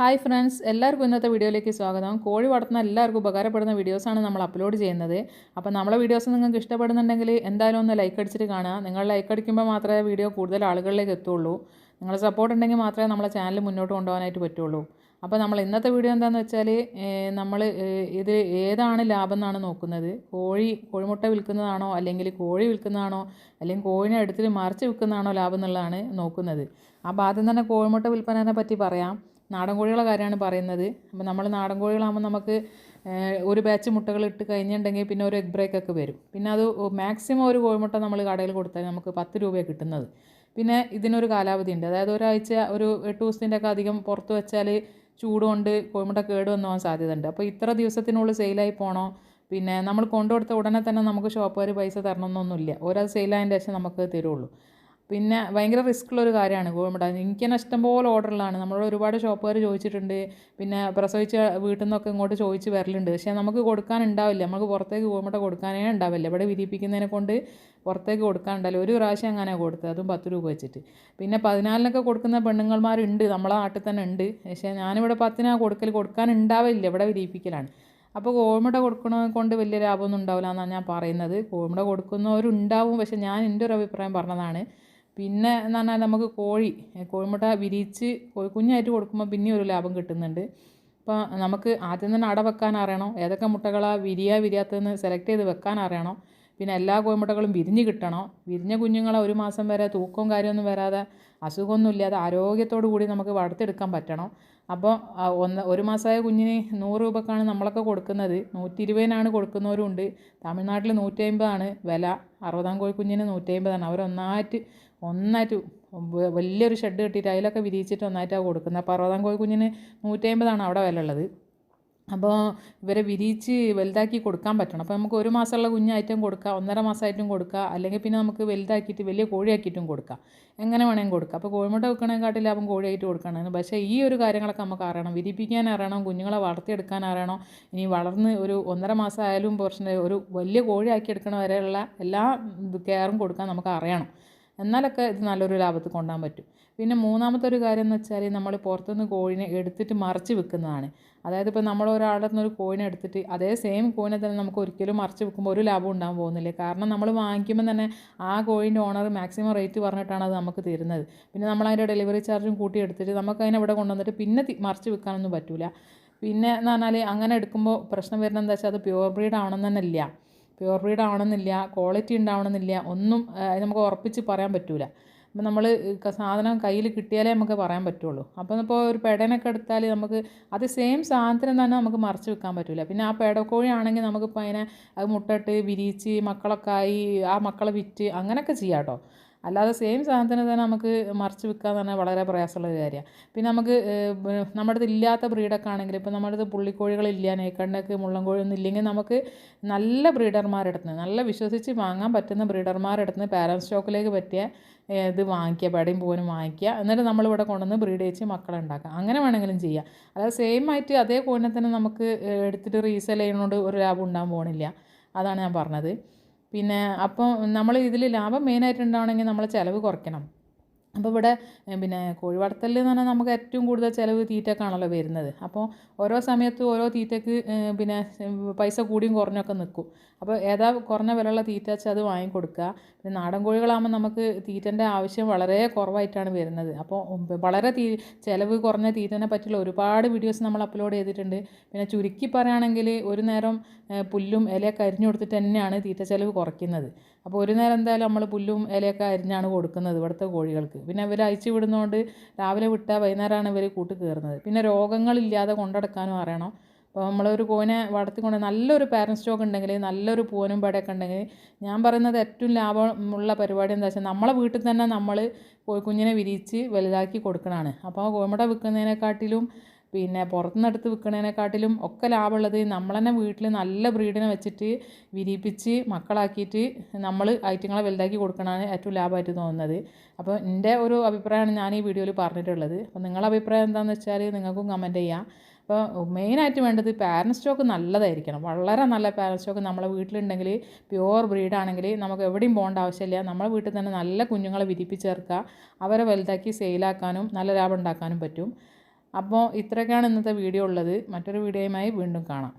Hi friends എല്ലാവർക്കും ഇന്നത്തെ വീഡിയോയിലേക്ക് സ്വാഗതം. കോഴി വളർത്തുന്ന എല്ലാവർക്കും ഉപകാരപ്പെടുന്ന വീഡിയോസാണ് നമ്മൾ അപ്ലോഡ് ചെയ്യുന്നത്. അപ്പോൾ നമ്മളെ വീഡിയോസ് നിങ്ങൾക്ക് ഇഷ്ടപ്പെടുന്നുണ്ടെങ്കിൽ എന്തായാലും ഒന്ന് ലൈക്ക് അടിച്ചിട്ട് കാണുക. നിങ്ങൾ ലൈക്ക് അടിക്കുമ്പോൾ മാത്രമേ വീഡിയോ കൂടുതൽ ആളുകളിലേക്ക് എത്തുള്ളൂ. നിങ്ങളുടെ സപ്പോർട്ട് ഉണ്ടെങ്കിൽ മാത്രമേ നമ്മളെ ചാനൽ മുന്നോട്ട് കൊണ്ടുപോകാനായിട്ട് പറ്റുള്ളൂ. അപ്പോൾ നമ്മൾ ഇന്നത്തെ വീഡിയോ എന്താണെന്ന് വെച്ചാൽ നമ്മൾ ഇത് ഏതാണ് ലാഭം എന്നാണ് നോക്കുന്നത്. കോഴി കോഴിമുട്ട വിൽക്കുന്നതാണോ? അല്ലെങ്കിൽ കോഴി വിൽക്കുന്നതാണോ? അല്ലെങ്കിൽ കോഴിനെ എടുത്തിട്ട് മറിച്ച് വിൽക്കുന്നതാണോ ലാഭം എന്നുള്ളതാണ് നോക്കുന്നത്. അപ്പോൾ ആദ്യം തന്നെ കോഴിമുട്ട വിൽപ്പനനെ പറ്റി പറയാം. നാടൻ കോഴികളെ കാര്യമാണ് പറയുന്നത്. അപ്പോൾ നമ്മൾ നാടൻ കോഴികളാകുമ്പോൾ നമുക്ക് ഒരു ബാച്ച് മുട്ടകൾ ഇട്ട് കഴിഞ്ഞിട്ടുണ്ടെങ്കിൽ പിന്നെ ഒരു എഗ് ബ്രേക്ക് ഒക്കെ വരും. പിന്നെ അത് മാക്സിമം ഒരു കോഴിമുട്ട നമ്മൾ കടയിൽ കൊടുത്താൽ നമുക്ക് പത്ത് രൂപയാണ് കിട്ടുന്നത്. പിന്നെ ഇതിനൊരു കാലാവധി ഉണ്ട്. അതായത് ഒരാഴ്ച ഒരു എട്ട് ദിവസത്തിന്റെ ഒക്കെ അധികം പുറത്ത് വെച്ചാൽ ചൂട് കൊണ്ട് കോഴിമുട്ട കേട് പോകാൻ സാധ്യതയുണ്ട്. അപ്പോൾ ഇത്ര ദിവസത്തിനുള്ളിൽ സെയിലായി പോകണോ? പിന്നെ നമ്മൾ കൊണ്ടുകൊടുത്ത ഉടനെ തന്നെ നമുക്ക് ഷോപ്പുകാർ പൈസ തരണമെന്നൊന്നുമില്ല. ഓരോ സെയിലായതിന്റെ ശേഷം നമുക്ക് തരുള്ളൂ. പിന്നെ ഭയങ്കര റിസ്ക് ഉള്ള ഒരു കാര്യമാണ് കോഴിമുട്ട എനിക്ക് തന്നെ ഇഷ്ടംപോലെ ഓർഡറിലാണ് നമ്മളോട് ഒരുപാട് ഷോപ്പുകാർ ചോദിച്ചിട്ടുണ്ട്. പിന്നെ പ്രസവിച്ച വീട്ടിൽ നിന്നൊക്കെ ഇങ്ങോട്ട് ചോദിച്ച് വരലുണ്ട്. പക്ഷേ നമുക്ക് കൊടുക്കാനുണ്ടാവില്ല. നമുക്ക് പുറത്തേക്ക് കോഴിമുട്ട കൊടുക്കാനേ ഉണ്ടാവില്ല. ഇവിടെ വിരിയിപ്പിക്കുന്നതിനെ കൊണ്ട് പുറത്തേക്ക് കൊടുക്കാനുണ്ടല്ലോ ഒരു പ്രാവശ്യം അങ്ങനെ കൊടുത്തത്? അതും പത്ത് രൂപ വെച്ചിട്ട്. പിന്നെ പതിനാലിനൊക്കെ കൊടുക്കുന്ന പെണ്ണുങ്ങൾമാരുണ്ട്. നമ്മളെ നാട്ടിൽ തന്നെ ഉണ്ട്. പക്ഷേ ഞാനിവിടെ പത്തിനാ കൊടുക്കൽ കൊടുക്കാനുണ്ടാവില്ല. ഇവിടെ വിരിയിപ്പിക്കലാണ് അപ്പോൾ കോഴിമുട്ട കൊടുക്കണത് കൊണ്ട് വലിയ ലാഭമൊന്നും ഉണ്ടാവില്ല എന്നാണ് ഞാൻ പറയുന്നത്. കോഴിമുട്ട കൊടുക്കുന്നവരുണ്ടാവും. പക്ഷേ ഞാൻ എന്റെ ഒരു അഭിപ്രായം പറഞ്ഞതാണ്. പിന്നെ എന്ന് പറഞ്ഞാൽ നമുക്ക് കോഴി കോഴിമുട്ട വിരിയിച്ച് കോഴിക്കുഞ്ഞായിട്ട് കൊടുക്കുമ്പോൾ പിന്നെ ഒരു ലാഭം കിട്ടുന്നുണ്ട്. അപ്പോൾ നമുക്ക് ആദ്യം തന്നെ അട വെക്കാൻ അറിയണം. ഏതൊക്കെ മുട്ടകളാണ് വിരിയാ വിരിയാത്തതെന്ന് സെലക്ട് ചെയ്ത് വെക്കാൻ അറിയണം. പിന്നെ എല്ലാ കോഴിമുട്ടകളും വിരിഞ്ഞ് കിട്ടണം. വിരിഞ്ഞ കുഞ്ഞുങ്ങളെ ഒരു മാസം വരെ തൂക്കവും കാര്യമൊന്നും വരാതെ അസുഖമൊന്നും ഇല്ലാതെ ആരോഗ്യത്തോടു കൂടി നമുക്ക് വളർത്തെടുക്കാൻ പറ്റണം. അപ്പോൾ ഒന്ന് ഒരു മാസമായ കുഞ്ഞിന് നൂറ് രൂപക്കാണ് നമ്മളൊക്കെ കൊടുക്കുന്നത്. നൂറ്റി ഇരുപതിനാണ് കൊടുക്കുന്നവരുണ്ട്. തമിഴ്നാട്ടിൽ നൂറ്റി അമ്പതാണ് വില. അറുപതാം കോഴിക്കുഞ്ഞിന് നൂറ്റി അമ്പതാണ് അവരൊന്നായിട്ട് ഒന്നായിട്ട് വലിയൊരു ഷെഡ് കെട്ടിയിട്ട് അതിലൊക്കെ വിരിയിച്ചിട്ട് ഒന്നായിട്ടാണ് കൊടുക്കുന്നത്. അപ്പോൾ അറുപതാം കോഴിക്കുഞ്ഞിന് നൂറ്റി അമ്പതാണ് അവിടെ വില ഉള്ളത്. അപ്പോൾ ഇവരെ വിരിയിച്ച് വലുതാക്കി കൊടുക്കാൻ പറ്റണം. അപ്പോൾ നമുക്ക് ഒരു മാസമുള്ള കുഞ്ഞായിട്ടും കൊടുക്കാം ഒന്നര മാസമായിട്ടും കൊടുക്കാം അല്ലെങ്കിൽ പിന്നെ നമുക്ക് വലുതാക്കിയിട്ട് വലിയ കോഴിയാക്കിയിട്ടും കൊടുക്കാം. എങ്ങനെ വേണമെങ്കിലും കൊടുക്കാം. അപ്പോൾ കോഴിമുട്ട വെക്കണേക്കാട്ടിൽ ലാഭം കോഴിയായിട്ട് കൊടുക്കണം പക്ഷേ ഈ ഒരു കാര്യങ്ങളൊക്കെ നമുക്ക് അറിയണം. വിരിപ്പിക്കാൻ അറിയണം കുഞ്ഞുങ്ങളെ വളർത്തിയെടുക്കാൻ അറിയണം. ഇനി വളർന്ന് ഒരു ഒന്നര മാസം ആയാലും ഒരു വലിയ കോഴിയാക്കി എടുക്കണ വരെയുള്ള എല്ലാ കെയറും കൊടുക്കാൻ നമുക്ക് അറിയണം. എന്നാലൊക്കെ ഇത് നല്ലൊരു ലാഭത്തിൽ കൊണ്ടുപോകാൻ പറ്റും. പിന്നെ മൂന്നാമത്തെ ഒരു കാര്യം എന്ന് വെച്ചാൽ നമ്മൾ പുറത്തുനിന്ന് കോഴിനെ എടുത്തിട്ട് മറിച്ച് വിൽക്കുന്നതാണ്. അതായത് ഇപ്പോൾ നമ്മൾ ഒരാളുടെ നിന്ന് ഒരു കോഴിനെ എടുത്തിട്ട് അതേ സെയിം കോഴിനെ തന്നെ നമുക്ക് ഒരിക്കലും മറിച്ച് വിൽക്കുമ്പോൾ ഒരു ലാഭം ഉണ്ടാകാൻ പോകുന്നില്ല. കാരണം നമ്മൾ വാങ്ങിക്കുമ്പോൾ തന്നെ ആ കോഴിന്റെ ഓണർ മാക്സിമം റേറ്റ് പറഞ്ഞിട്ടാണ് അത് നമുക്ക് തരുന്നത്. പിന്നെ നമ്മൾ അതിന്റെ ഡെലിവറി ചാർജും കൂട്ടി എടുത്തിട്ട് നമുക്ക് അതിനെ ഇവിടെ കൊണ്ടുവന്നിട്ട് പിന്നെ മറിച്ച് വിൽക്കാനൊന്നും പറ്റില്ല പിന്നെ എന്ന് പറഞ്ഞാൽ അങ്ങനെ എടുക്കുമ്പോൾ പ്രശ്നം വരുന്നത് എന്താ വെച്ചാൽ അത് പ്യുവർ ബ്രീഡ് ആവണം തന്നെ ഇല്ല. പ്യുവർ ബ്രീഡ് ആവണമെന്നില്ല ക്വാളിറ്റി ഉണ്ടാവണമെന്നില്ല ഒന്നും നമുക്ക് ഉറപ്പിച്ച് പറയാൻ പറ്റില്ല അപ്പം നമ്മൾ സാധനം കയ്യിൽ കിട്ടിയാലേ നമുക്ക് പറയാൻ പറ്റുള്ളൂ. അപ്പം ഇപ്പോൾ ഒരു പേടനൊക്കെ എടുത്താൽ നമുക്ക് അത് സെയിം സാധനത്തിന് തന്നെ നമുക്ക് മറിച്ച് വെക്കാൻ പറ്റില്ല പിന്നെ ആ പേടക്കോഴിയാണെങ്കിൽ നമുക്കിപ്പോൾ അതിനെ അത് മുട്ടയിട്ട് വിരിയിച്ച് മക്കളൊക്കെ ആയി ആ മക്കളെ വിറ്റ് അങ്ങനെയൊക്കെ ചെയ്യാം കേട്ടോ അല്ലാതെ സെയിം സാധനത്തിന് തന്നെ നമുക്ക് മറിച്ച് വിൽക്കുക എന്ന് പറഞ്ഞാൽ വളരെ പ്രയാസമുള്ള ഒരു കാര്യമാണ് പിന്നെ നമുക്ക് നമ്മുടെ അടുത്ത് ഇല്ലാത്ത ബ്രീഡൊക്കെ ആണെങ്കിൽ ഇപ്പോൾ നമ്മുടെ അടുത്ത് പുള്ളിക്കോഴികളില്ല നെയ്ക്കണ്ണക്ക് മുള്ളൻ കോഴിയൊന്നും ഇല്ലെങ്കിൽ നമുക്ക് നല്ല ബ്രീഡർമാരുടെ നിന്ന് നല്ല വിശ്വസിച്ച് വാങ്ങാൻ പറ്റുന്ന ബ്രീഡർമാരുടെ നിന്ന് പാരൻ സ്റ്റോക്കിലേക്ക് പറ്റിയ ഇത് വാങ്ങിക്കുക പേടയും പൂവനും വാങ്ങിക്കുക. എന്നിട്ട് നമ്മളിവിടെ കൊണ്ടുവന്ന് ബ്രീഡ് വെച്ച് മക്കളെ ഉണ്ടാക്കുക. അങ്ങനെ വേണമെങ്കിലും ചെയ്യാം. അതായത് സെയിം ആയിട്ട് അതേ കോഴിനെ തന്നെ നമുക്ക് എടുത്തിട്ട് റീസെൽ ചെയ്യുന്നതുകൊണ്ട് ഒരു ലാഭം ഉണ്ടാകാൻ പോകണില്ല അതാണ് ഞാൻ പറഞ്ഞത്. പിന്നെ അപ്പോൾ നമ്മൾ ഇതിൽ ലാഭം മെയിനായിട്ടുണ്ടാവണമെങ്കിൽ നമ്മൾ ചിലവ് കുറയ്ക്കണം. അപ്പോൾ ഇവിടെ പിന്നെ കോഴി വളർത്തലിൽ എന്ന് പറഞ്ഞാൽ നമുക്ക് ഏറ്റവും കൂടുതൽ ചിലവ് തീറ്റക്കാണല്ലോ വരുന്നത്. അപ്പോൾ ഓരോ സമയത്ത് ഓരോ തീറ്റക്ക് പിന്നെ പൈസ കൂടിയും കുറഞ്ഞൊക്കെ നിൽക്കും. അപ്പോൾ ഏതാ കുറഞ്ഞ വിലയുള്ള തീറ്റ വെച്ചാൽ അത് വാങ്ങിക്കൊടുക്കുക. പിന്നെ നാടൻ കോഴികളാകുമ്പോൾ നമുക്ക് തീറ്റന്റെ ആവശ്യം വളരെ കുറവായിട്ടാണ് വരുന്നത്. അപ്പോൾ വളരെ തീ ചിലവ് കുറഞ്ഞ തീറ്റനെ പറ്റിയുള്ള ഒരുപാട് വീഡിയോസ് നമ്മൾ അപ്ലോഡ് ചെയ്തിട്ടുണ്ട്. പിന്നെ ചുരുക്കി പറയുകയാണെങ്കിൽ ഒരു നേരം പുല്ലും ഇലയൊക്കെ അരിഞ്ഞു കൊടുത്തിട്ട് തന്നെയാണ് തീറ്റ ചിലവ് കുറയ്ക്കുന്നത്. അപ്പോൾ ഒരു നേരം എന്തായാലും നമ്മൾ പുല്ലും ഇലയൊക്കെ അരിഞ്ഞാണ് കൊടുക്കുന്നത് ഇവിടുത്തെ കോഴികൾക്ക്. പിന്നെ ഇവർ അയച്ചു വിടുന്നതുകൊണ്ട് രാവിലെ വിട്ടാൽ വൈകുന്നേരമാണ് ഇവർ കൂട്ട് കയറുന്നത് പിന്നെ രോഗങ്ങളില്ലാതെ കൊണ്ടെടുക്കാനും അറിയണം. അപ്പോൾ നമ്മളൊരു കോനെ വളർത്തിക്കൊണ്ട് നല്ലൊരു പാരൻസ് സ്റ്റോക്ക് ഉണ്ടെങ്കിൽ നല്ലൊരു പൂവനും പടയൊക്കെ ഉണ്ടെങ്കിൽ ഞാൻ പറയുന്നത് ഏറ്റവും ലാഭമുള്ള പരിപാടി എന്താ വെച്ചാൽ നമ്മളെ വീട്ടിൽ തന്നെ നമ്മൾ കോഴിക്കുഞ്ഞിനെ വിരിയിച്ച് വലുതാക്കി കൊടുക്കണതാണ് അപ്പോൾ കോഴിമുട്ട വിൽക്കുന്നതിനെക്കാട്ടിലും പിന്നെ പുറത്തുനിന്ന് എടുത്ത് വിൽക്കുന്നതിനെക്കാട്ടിലും ഒക്കെ ലാഭമുള്ളത് നമ്മൾ തന്നെ വീട്ടിൽ നല്ല ബ്രീഡിനെ വെച്ചിട്ട് വിരിയിപ്പിച്ച് മക്കളാക്കിയിട്ട് നമ്മൾ ഐറ്റങ്ങളെ വലുതാക്കി കൊടുക്കണമെന്ന് ഏറ്റവും ലാഭമായിട്ട് തോന്നുന്നത്. അപ്പോൾ എന്റെ ഒരു അഭിപ്രായമാണ് ഞാൻ ഈ വീഡിയോയിൽ പറഞ്ഞിട്ടുള്ളത്. അപ്പോൾ നിങ്ങളുടെ അഭിപ്രായം എന്താണെന്ന് വെച്ചാൽ നിങ്ങൾക്കും കമന്റ് ചെയ്യാം. അപ്പോൾ മെയിനായിട്ട് വേണ്ടത് പാരൻ സ്റ്റോക്ക് നല്ലതായിരിക്കണം. വളരെ നല്ല പാരൻ സ്റ്റോക്ക് നമ്മളെ വീട്ടിലുണ്ടെങ്കിൽ പ്യുവർ ബ്രീഡാണെങ്കിൽ നമുക്ക് എവിടെയും പോകേണ്ട ആവശ്യമില്ല. നമ്മളെ വീട്ടിൽ തന്നെ നല്ല കുഞ്ഞുങ്ങളെ വിരിപ്പിച്ചേർക്കുക അവരെ വലുതാക്കി സെയിലാക്കാനും നല്ല ലാഭം ഉണ്ടാക്കാനും പറ്റും. അപ്പോൾ ഇത്രയൊക്കെയാണ് ഇന്നത്തെ വീഡിയോ ഉള്ളത്. മറ്റൊരു വീഡിയോയുമായി വീണ്ടും കാണാം.